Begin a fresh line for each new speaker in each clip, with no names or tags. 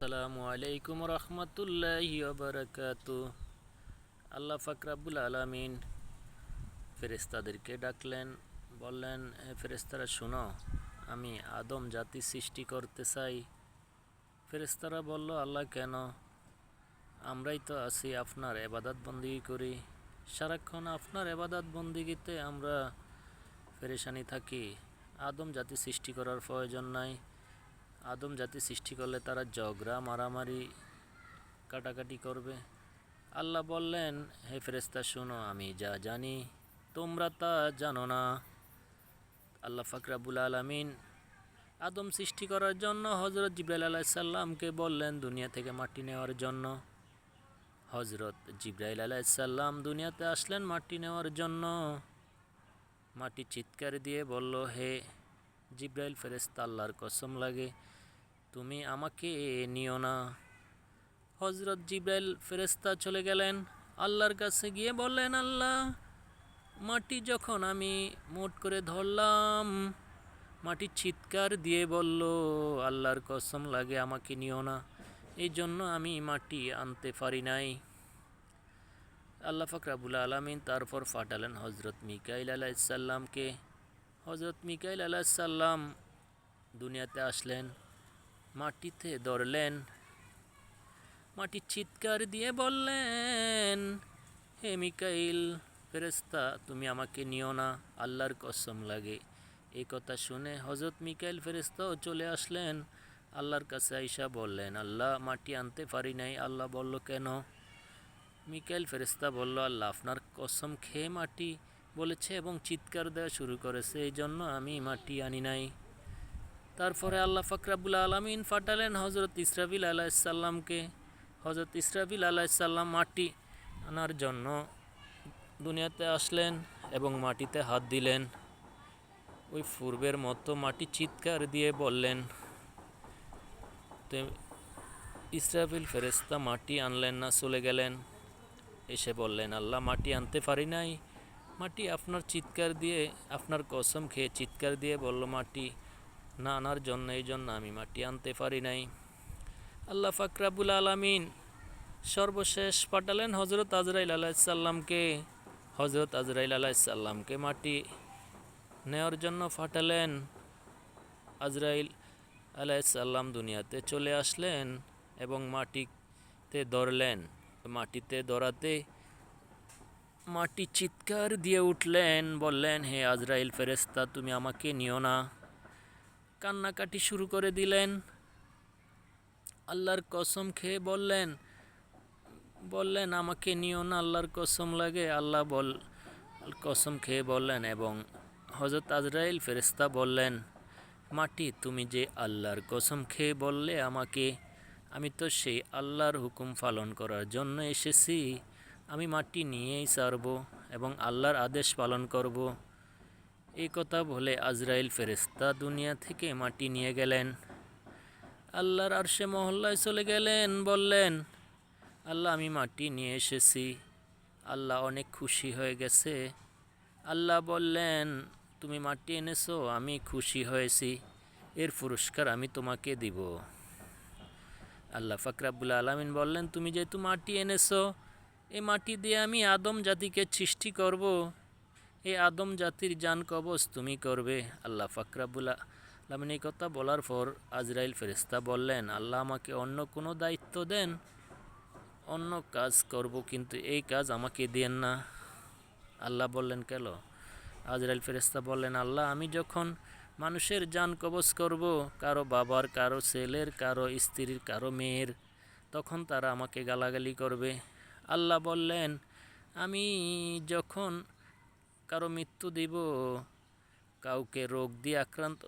আসসালামু আলাইকুম রহমতুল্লাহি বারাকাতু আল্লাহ ফাকরাবুল আলামিন ফেরেস্তাদেরকে ডাকলেন, বললেন ফেরেস্তারা শুনো, আমি আদম জাতি সৃষ্টি করতে চাই। ফেরেস্তারা বলল, আল্লাহ কেন? আমরাই তো আছি আপনার এবাদাত বন্দিগি করি। সারাক্ষণ আপনার এবাদাত বন্দিগিতে আমরা পেরেশানি থাকি। আদম জাতি সৃষ্টি করার প্রয়োজন নাই। আদম জাতি সৃষ্টি করলে তারা ঝগড়া, মারামারি, কাটাকাটি করবে। আল্লাহ বললেন, হে ফেরেস্তা শোনো, আমি যা জানি, তোমরা তা জানো না। আল্লাহ ফাকরাবুল আলমিন আদম সৃষ্টি করার জন্য হজরত জিব্রাইল আলাইসাল্লামকে বললেন, দুনিয়া থেকে মাটি নেওয়ার জন্য। হজরত জিব্রাইল আলাইসাল্লাম দুনিয়াতে আসলেন মাটি নেওয়ার জন্য। মাটি চিৎকার দিয়ে বলল, হে জিব্রাইল ফেরেস্তা আল্লাহর কসম লাগে তুমি আমাকে নিও না। হজরত জিব্রাইল ফেরেস্তা চলে গেলেন। আল্লাহর কাছে গিয়ে বললেন, আল্লাহ, মাটি যখন আমি মোট করে ধরলাম, মাটি চিৎকার দিয়ে বলল, আল্লাহর কসম লাগে আমাকে নিও না। এই জন্য আমি মাটি আনতে পারি নাই। আল্লাহ ফাকরাবুল আলমিন তারপর ফাটালেন হজরত মিকাইল আলাইসাল্লামকে হজরত মিকাইল আলাইসাল্লাম দুনিয়াতে আসলেন। মাটিতে ধরলেন। মাটি চিৎকার দিয়ে বললেন, হে মিকাইল ফেরেস্তা তুমি আমাকে নিও না, আল্লাহর কসম লাগে। এই কথা শুনে হজরত মিকাইল ফেরেস্তাও চলে আসলেন। আল্লাহর কাছে আইসা বললেন, আল্লাহ মাটি আনতে পারি নাই। আল্লাহ বলল, কেন? মিকাইল ফেরেস্তা বলল, আল্লাহ আপনার কসম খেয়ে মাটি বলেছে এবং চিৎকার দেওয়া শুরু করেছে এই জন্য আমি মাটি আনি নাই। তারপরে আল্লাহ ফাকরাবুল আলমিন ফাটালেন হজরত ইসরাফিল আলাইসাল্লামকে হজরত ইসরাফিল আলাইসাল্লাম মাটি আনার জন্য দুনিয়াতে আসলেন এবং মাটিতে হাত দিলেন। ওই পূর্বের মতো মাটি চিৎকার দিয়ে বললেন, তো ফেরেস্তা মাটি আনলেন না, চলে গেলেন। এসে বললেন, আল্লাহ মাটি আনতে পারি নাই। মাটি আপনার চিৎকার দিয়ে, আপনার কসম খেয়ে চিৎকার দিয়ে বলল, মাটি না আনার জন্য, এই জন্য আমি মাটি আনতে পারি নাই। আল্লাহ ফাকরাবুল আলমিন সর্বশেষ পাঠালেন হজরত আজরাইল আলাইসাল্লামকে হজরত আজরাইল আলাইসাল্লামকে মাটি নেওয়ার জন্য ফাটালেন আজরাইল আলাইসাল্লাম দুনিয়াতে চলে আসলেন এবং মাটিতে ধরলেন। মাটিতে ধরাতে মাটি চিৎকার দিয়ে উঠলেন, বললেন, হে আজরাইল ফেরেস্তা তুমি আমাকে নিও না। কান্নাকাটি শুরু করে দিলেন। আল্লাহর কসম খেয়ে বললেন বললেন, আমাকে নিও না, আল্লাহর কসম লাগে। আল্লাহ বল, কসম খেয়ে বললেন এবং হজরত আজরাইল ফেরেস্তা বললেন, মাটি তুমি যে আল্লাহর কসম খেয়ে বললে আমাকে, আমি তো সেই আল্লাহর হুকুম পালন করার জন্য এসেছি। আমি মাটি নিয়েই সারব এবং আল্লাহর আদেশ পালন করব। এই কথা বলে আজরাইল ফেরেস্তা দুনিয়া থেকে মাটি নিয়ে গেলেন। আল্লাহর আরশে মহল্লায় চলে গেলেন, বললেন, আল্লাহ, আমি মাটি নিয়ে এসেছি। আল্লাহ অনেক খুশি হয়ে গেছে। আল্লাহ বললেন, তুমি মাটি এনেছো, আমি খুশি হয়েছি। এর পুরস্কার আমি তোমাকে দিব। আল্লাহ ফাকরাবুল আলমিন বললেন, তুমি যেহেতু মাটি এনেছো এই মাটি দিয়ে আমি আদম জাতিকে সৃষ্টি করব। এই আদম জাতির জান কবচ তুমি করবে। আল্লাহ ফাকরাবুল আলমিন এই কথা বলার পর আজরাইল ফেরিস্তা বললেন, আল্লাহ আমাকে অন্য কোনো দায়িত্ব দেন, অন্য কাজ করব, কিন্তু এই কাজ আমাকে দেন না। আল্লাহ বললেন, কেন? আজরাইল ফেরেস্তা বললেন, আল্লাহ, আমি যখন মানুষের যান কবচ করব, কারও বাবার, কারও ছেলের, কারও স্ত্রীর, কারও মেয়ের, তখন তারা আমাকে গালাগালি করবে। আল্লাহ বললেন, আমি যখন কারও মৃত্যু দিব, কাউকে রোগ দিয়ে আক্রান্ত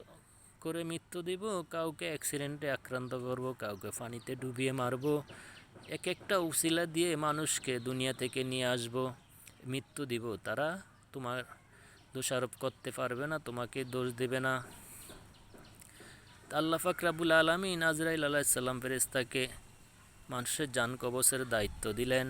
করে মৃত্যু দিব, কাউকে অ্যাক্সিডেন্টে আক্রান্ত করব, কাউকে পানিতে ডুবিয়ে মারব। এক একটা উসিলা দিয়ে মানুষকে দুনিয়া থেকে নিয়ে আসব, মৃত্যু দিব। তারা তোমার দোষারোপ করতে পারবে না, তোমাকে দোষ দেবে না। আল্লাহ ফাকরাবুল আলমিন নাজরাইল আলাইসাল্লাম ফেরেস্তাকে মানুষের যান কবচের দায়িত্ব দিলেন।